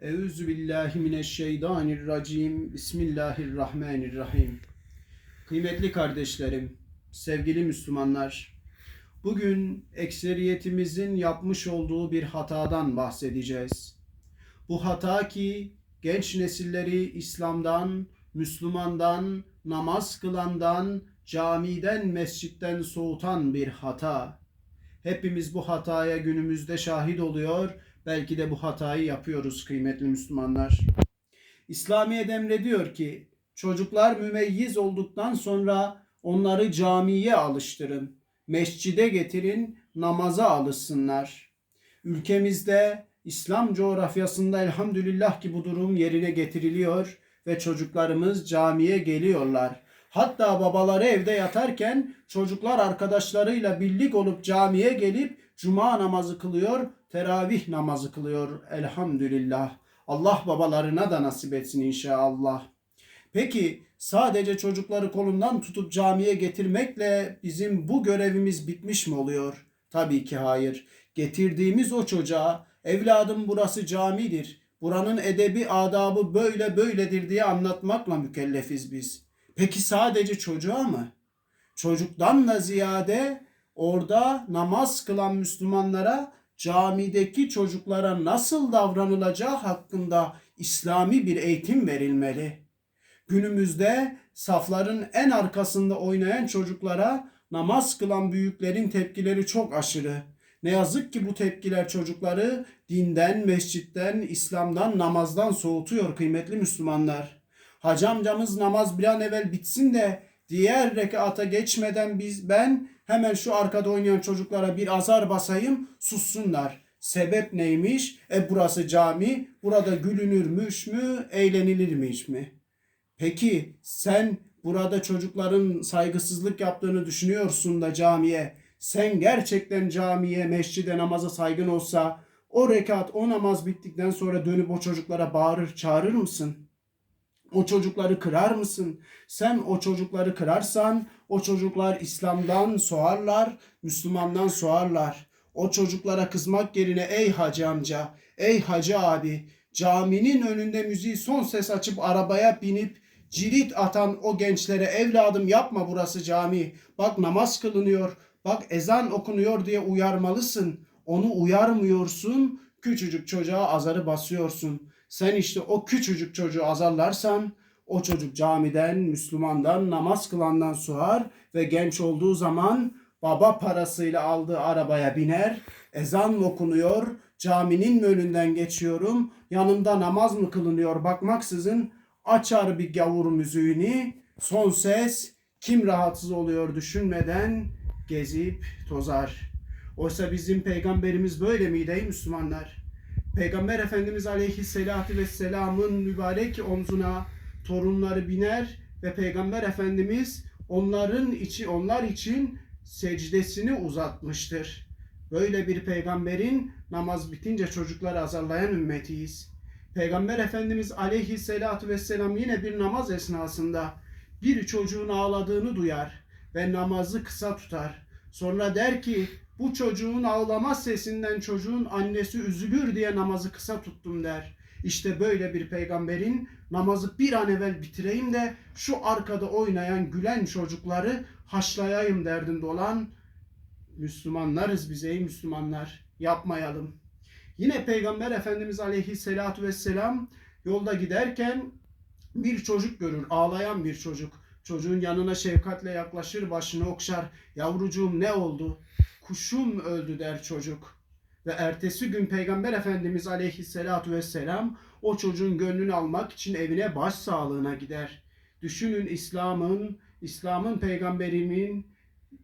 Euzu billahi mineşşeytanirracim. Bismillahirrahmanirrahim. Kıymetli kardeşlerim, sevgili Müslümanlar, bugün ekseriyetimizin yapmış olduğu bir hatadan bahsedeceğiz. Bu hata ki genç nesilleri İslam'dan, Müslümandan, namaz kılandan, camiden, mescitten soğutan bir hata. Hepimiz bu hataya günümüzde şahit oluyor. Belki de bu hatayı yapıyoruz kıymetli Müslümanlar. İslamiyet emrediyor ki çocuklar mümeyyiz olduktan sonra onları camiye alıştırın. Mescide getirin, namaza alışsınlar. Ülkemizde İslam coğrafyasında elhamdülillah ki bu durum yerine getiriliyor ve çocuklarımız camiye geliyorlar. Hatta babaları evde yatarken çocuklar arkadaşlarıyla birlik olup camiye gelip cuma namazı kılıyor, teravih namazı kılıyor elhamdülillah. Allah babalarına da nasip etsin inşallah. Peki sadece çocukları kolundan tutup camiye getirmekle bizim bu görevimiz bitmiş mi oluyor? Tabii ki hayır. Getirdiğimiz o çocuğa evladım burası camidir. Buranın edebi adabı böyle böyledir diye anlatmakla mükellefiz biz. Peki sadece çocuğa mı? Çocuktan da ziyade orada namaz kılan Müslümanlara camideki çocuklara nasıl davranılacağı hakkında İslami bir eğitim verilmeli. Günümüzde safların en arkasında oynayan çocuklara namaz kılan büyüklerin tepkileri çok aşırı. Ne yazık ki bu tepkiler çocukları dinden, mescitten, İslam'dan, namazdan soğutuyor kıymetli Müslümanlar. Hacı amcamız namaz bir an evvel bitsin de diğer rekata geçmeden biz ben hemen şu arkada oynayan çocuklara bir azar basayım sussunlar. Sebep neymiş? E burası cami, burada gülünürmüş mü, eğlenilirmiş mi? Peki sen burada çocukların saygısızlık yaptığını düşünüyorsun da camiye, sen gerçekten camiye, mescide, namaza saygın olsa o rekat, o namaz bittikten sonra dönüp o çocuklara bağırır, çağırır mısın? O çocukları kırar mısın? Sen o çocukları kırarsan o çocuklar İslam'dan soğarlar, Müslümandan soğarlar. O çocuklara kızmak yerine ey hacı amca, ey hacı abi, caminin önünde müziği son ses açıp arabaya binip cirit atan o gençlere evladım yapma burası cami. Bak namaz kılınıyor, bak ezan okunuyor diye uyarmalısın. Onu uyarmıyorsun, küçücük çocuğa azarı basıyorsun. Sen işte o küçücük çocuğu azarlarsan o çocuk camiden, Müslümandan, namaz kılandan suar ve genç olduğu zaman baba parasıyla aldığı arabaya biner, ezan okunuyor, caminin önünden geçiyorum, yanımda namaz mı kılınıyor bakmaksızın açar bir gavur müziğini, son ses, kim rahatsız oluyor düşünmeden gezip tozar. Oysa bizim peygamberimiz böyle miydi Müslümanlar? Peygamber Efendimiz Aleyhisselatü Vesselam'ın mübarek omzuna torunları biner ve Peygamber Efendimiz onların içi onlar için secdesini uzatmıştır. Böyle bir peygamberin namaz bitince çocukları azarlayan ümmetiyiz. Peygamber Efendimiz Aleyhisselatü Vesselam yine bir namaz esnasında bir çocuğun ağladığını duyar ve namazı kısa tutar. Sonra der ki bu çocuğun ağlama sesinden çocuğun annesi üzülür diye namazı kısa tuttum der. İşte böyle bir peygamberin namazı bir an evvel bitireyim de şu arkada oynayan gülen çocukları haşlayayım derdinde olan Müslümanlarız biz ey Müslümanlar. Yapmayalım. Yine Peygamber Efendimiz Aleyhisselatü Vesselam yolda giderken bir çocuk görür, ağlayan bir çocuk. Çocuğun yanına şefkatle yaklaşır, başını okşar. Yavrucuğum ne oldu? Kuşum öldü der çocuk. Ve ertesi gün Peygamber Efendimiz Aleyhisselatü Vesselam o çocuğun gönlünü almak için evine baş sağlığına gider. Düşünün İslam'ın, İslam'ın peygamberimin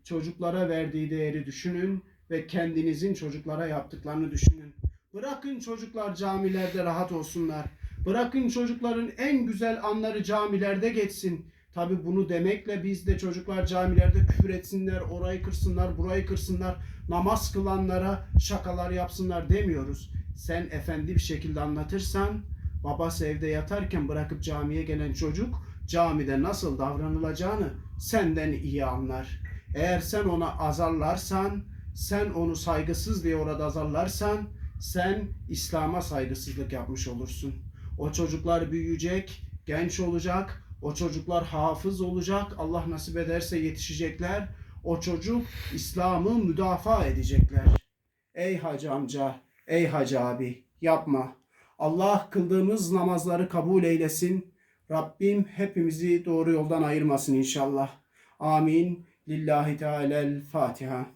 çocuklara verdiği değeri düşünün ve kendinizin çocuklara yaptıklarını düşünün. Bırakın çocuklar camilerde rahat olsunlar. Bırakın çocukların en güzel anları camilerde geçsin. Tabi bunu demekle biz de çocuklar camilerde küfür etsinler, orayı kırsınlar, burayı kırsınlar, namaz kılanlara şakalar yapsınlar demiyoruz. Sen efendi bir şekilde anlatırsan, babası evde yatarken bırakıp camiye gelen çocuk camide nasıl davranılacağını senden iyi anlar. Eğer sen ona azarlarsan, sen onu saygısız diye orada azarlarsan, sen İslam'a saygısızlık yapmış olursun. O çocuklar büyüyecek, genç olacak, o çocuklar hafız olacak, Allah nasip ederse yetişecekler. O çocuk İslam'ı müdafaa edecekler. Ey hacı amca, ey hacı abi yapma. Allah kıldığımız namazları kabul eylesin. Rabbim hepimizi doğru yoldan ayırmasın inşallah. Amin. Lillahi Teala'l Fatiha.